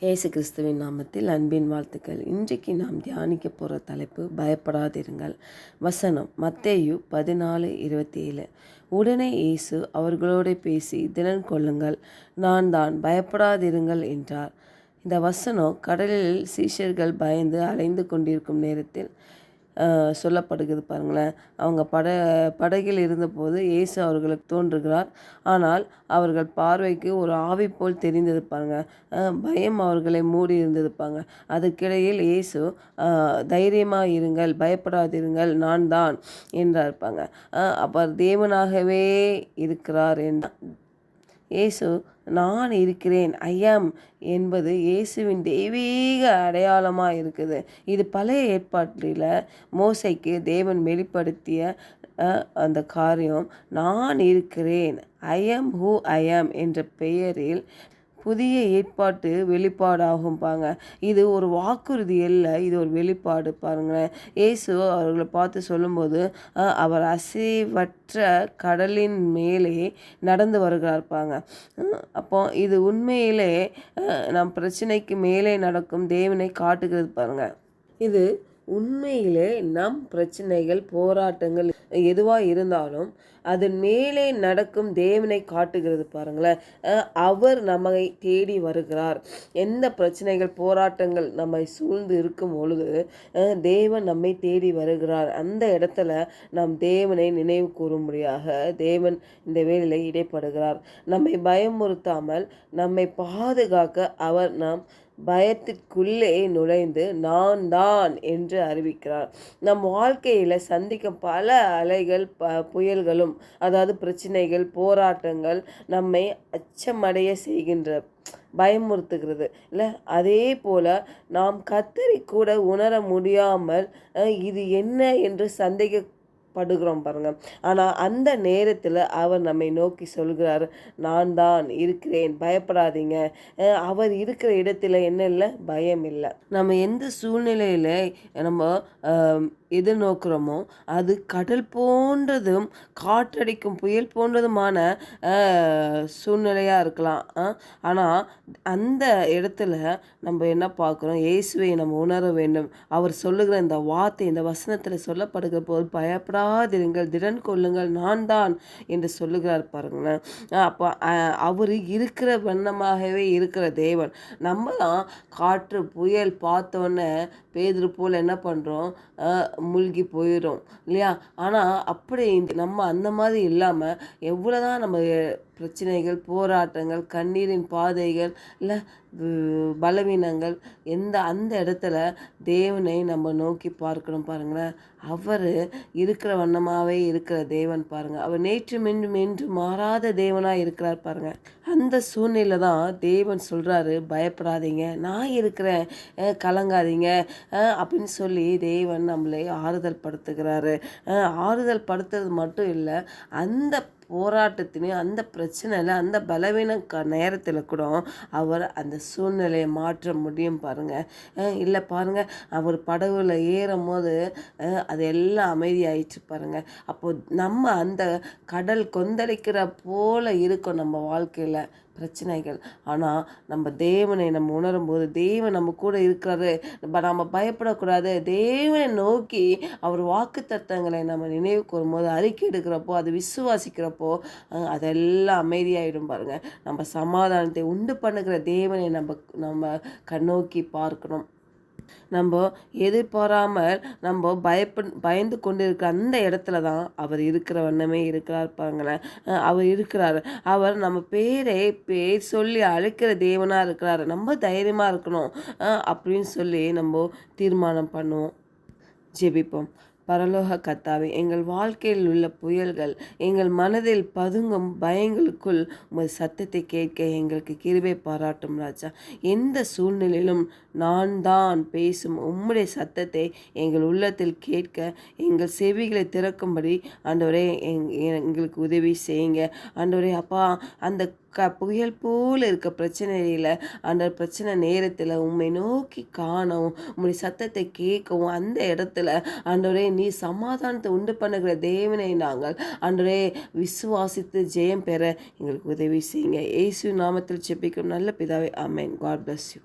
இயேசு கிறிஸ்துவின் நாமத்தில் அன்பின் வாழ்த்துக்கள். இன்றைக்கு நாம் தியானிக்க போகிற தலைப்பு பயப்படாதிருங்கள். வசனம் மத்தேயு பதினாலு இருபத்தி ஏழு உடனே இயேசு அவர்களோடு பேசி திறன் கொள்ளுங்கள். நான் தான் பயப்படாதிருங்கள் என்றார். இந்த வசனம் கடலில் சீஷர்கள் பயந்து அலைந்து கொண்டிருக்கும் நேரத்தில் சொல்லப்படுகிறது பாருங்களேன். அவங்க பட படகில் இருந்தபோது இயேசு அவர்களுக்கு தோன்றுகிறார். ஆனால் அவர்கள் பார்வைக்கு ஒரு ஆவி போல் தெரிந்தது பாருங்க. பயம் அவர்களை மூடி இருந்தது பாருங்க. அதுக்கிடையில் இயேசு தைரியமாக இருங்கள் பயப்படாதிருங்கள் நான் தான் என்றார் இருப்பாங்க அவர் தேவனாகவே இருக்கிறார் என்றார். இயேசு நான் இருக்கிறேன் ஐயம் என்பது இயேசுவின் தெய்வீக அடையாளமாக இருக்குது. இது பழைய ஏற்பாட்டில் மோசைக்கு தேவன் வெளிப்படுத்திய அந்த காரியம் நான் இருக்கிறேன் ஐஎம் ஹூ ஐஎம் என்ற பெயரில் புதிய ஏற்பாட்டு வெளிப்பாடாகும் பாங்க இது ஒரு வாக்குறுதி அல்ல இது ஒரு வெளிப்பாடு பாருங்களேன். இயேசு அவர்களை பார்த்து சொல்லும்போது அவர் அசைவற்ற கடலின் மேலே நடந்து வருகிறார் பாங்க அப்போ இது உண்மையிலே நம் பிரச்சனைக்கு மேலே நடக்கும் தேவனை காட்டுகிறது பாருங்கள் இது உண்மையிலே நம் பிரச்சனைகள் போராட்டங்கள் எதுவாக இருந்தாலும் அதன் மேலே நடக்கும் தேவனை காட்டுகிறது பாருங்களேன். அஹ் அவர் நம்மை தேடி வருகிறார். எந்த பிரச்சனைகள் போராட்டங்கள் நம்மை சூழ்ந்து இருக்கும் பொழுது அஹ் தேவன் நம்மை தேடி வருகிறார். அந்த இடத்துல நாம் தேவனை நினைவு கூறும்படியாக தேவன் இந்த வேலையில் இடைப்படுகிறார். நம்மை பயமுறுத்தாமல் நம்மை பாதுகாக்க அவர் நாம் பயத்திற்குள்ளே நுழைந்து நான் தான் என்று அறிவிக்கிறார். நம் வாழ்க்கையில் சந்திக்கும் பல அலைகள் ப புயல்களும் அதாவது பிரச்சனைகள் போராட்டங்கள் நம்மை அச்சமடைய செய்கின்ற பயமுறுத்துகிறது. இல்லை அதே போல் நாம் கத்தரி கூட உணர முடியாமல் இது என்ன என்று சந்தேக படுகிறோம் பாருங்கள் ஆனால் அந்த நேரத்தில் அவர் நம்மை நோக்கி சொல்கிறார் நான் தான் இருக்கிறேன் பயப்படாதீங்க. அவர் இருக்கிற இடத்துல என்ன இல்லை? பயம் இல்லை. நம்ம எந்த சூழ்நிலையில் நம்ம எதிர்நோக்குறோமோ அது கடல் போன்றதும் காற்றடிக்கும் புயல் போன்றதுமான சூழ்நிலையாக இருக்கலாம். ஆனால் அந்த இடத்துல நம்ம என்ன பார்க்குறோம்? இயேசுவை நம்ம உணர வேண்டும். அவர் சொல்லுகிற இந்த வார்த்தை இந்த வசனத்தில் சொல்லப்படுகிற போது பயப்படாதிருங்கள் திடன் கொள்ளுங்கள் நான் தான் என்று சொல்லுகிறார் பாருங்களேன். அப்போ அவர் இருக்கிற வண்ணமாகவே இருக்கிற தேவன். நம்ம தான் காற்று புயல் பார்த்தோன்னே பேதுரு போல் என்ன பண்ணுறோம் மூழ்கி போயிடும் இல்லையா? ஆனால் அப்படி நம்ம அந்த மாதிரி இல்லாமல் எவ்வளோ தான் நம்ம பிரச்சனைகள் போராட்டங்கள் கண்ணீரின் பாதைகள் இல்லை பலவீனங்கள் எந்த அந்த இடத்துல தேவனை நம்ம நோக்கி பார்க்கணும் பாருங்களேன். அவர் இருக்கிற வண்ணமாகவே இருக்கிற தேவன் பாருங்கள் அவர் நேற்று மென்று மென்று மாறாத தேவனாக இருக்கிறார் பாருங்கள் அந்த சூழ்நிலை தான் தேவன் சொல்கிறாரு பயப்படாதீங்க. நான் இருக்கிறேன் கலங்காதீங்க அப்படின்னு சொல்லி தேவன் நம்மளை ஆறுதல் படுத்துகிறாரு. ஆறுதல் படுத்துறது மட்டும் இல்லை அந்த போராட்டத்திலையும் அந்த பிரச்சனையில் அந்த பலவீன க நேரத்தில் கூட அவர் அந்த சூழ்நிலையை மாற்ற முடியும் பாருங்கள் இல்லை பாருங்கள் அவர் படகுல ஏறும் போது அது எல்லாம் அமைதியாயிடுச்சு பாருங்கள் அப்போது நம்ம அந்த கடல் கொந்தளிக்கிற போல் இருக்கும் நம்ம வாழ்க்கையில். பிரச்சனைகள். ஆனால் நம்ம தேவனை நம்ம உணரும்போது தேவன் நம்ம கூட இருக்கிறாரு. நம்ம நம்ம பயப்படக்கூடாது. தேவனை நோக்கி அவர் வாக்கு தத்தங்களை நம்ம நினைவு கூறும்போது அறிக்கை எடுக்கிறப்போ அது விசுவாசிக்கிறப்போ அதெல்லாம் அமைதியாகிடும் பாருங்க. நம்ம சமாதானத்தை உண்டு பண்ணுகிற தேவனை நம்ம நம்ம கண்ணோக்கி பார்க்கணும். நம்ம எதிர்பாராமல் நம்ம பயப்ப பயந்து கொண்டு இருக்கிற அந்த இடத்துல தான் அவர் இருக்கிற வண்ணமே இருக்கிறார் பாருங்களேன் அவர் இருக்கிறார். அவர் நம்ம பேரை பேர் சொல்லி அழைக்கிற தேவனாக இருக்கிறார். நம்ம தைரியமாக இருக்கணும். அப்படின்னு சொல்லி நம்ம தீர்மானம் பண்ணுவோம். ஜெபிப்போம். பரலோக கத்தாவே எங்கள் வாழ்க்கையில் உள்ள புயல்கள் எங்கள் மனதில் பதுங்கும் பயங்களுக்குள் உமது சத்தத்தை கேட்க எங்களுக்கு கிருபை பாராட்டும் ராஜா. எந்த சூழ்நிலையிலும் நான் தான் பேசும் உம்முடைய சத்தத்தை எங்கள் உள்ளத்தில் கேட்க எங்கள் செவிகளை திறக்கும்படி ஆண்டவரே எங் எங்களுக்கு உதவி செய்யுங்க. ஆண்டவரே அப்பா அந்த க புயல் போல் இருக்க பிரச்சனையில் அந்த பிரச்சனை நேரத்தில் உண்மை நோக்கி காணவும் உங்களுடைய சத்தத்தை கேட்கவும் அந்த இடத்துல ஆண்டவரே நீ சமாதானத்தை உண்டு பண்ணுகிற தேவனை நாங்கள் ஆண்டவரே விசுவாசித்து ஜெயம் பெற எங்களுக்கு உதவி செய்யுங்க. இயேசு நாமத்தில் செப்பிக்கும் நல்ல பிதாவே ஆமென். God bless you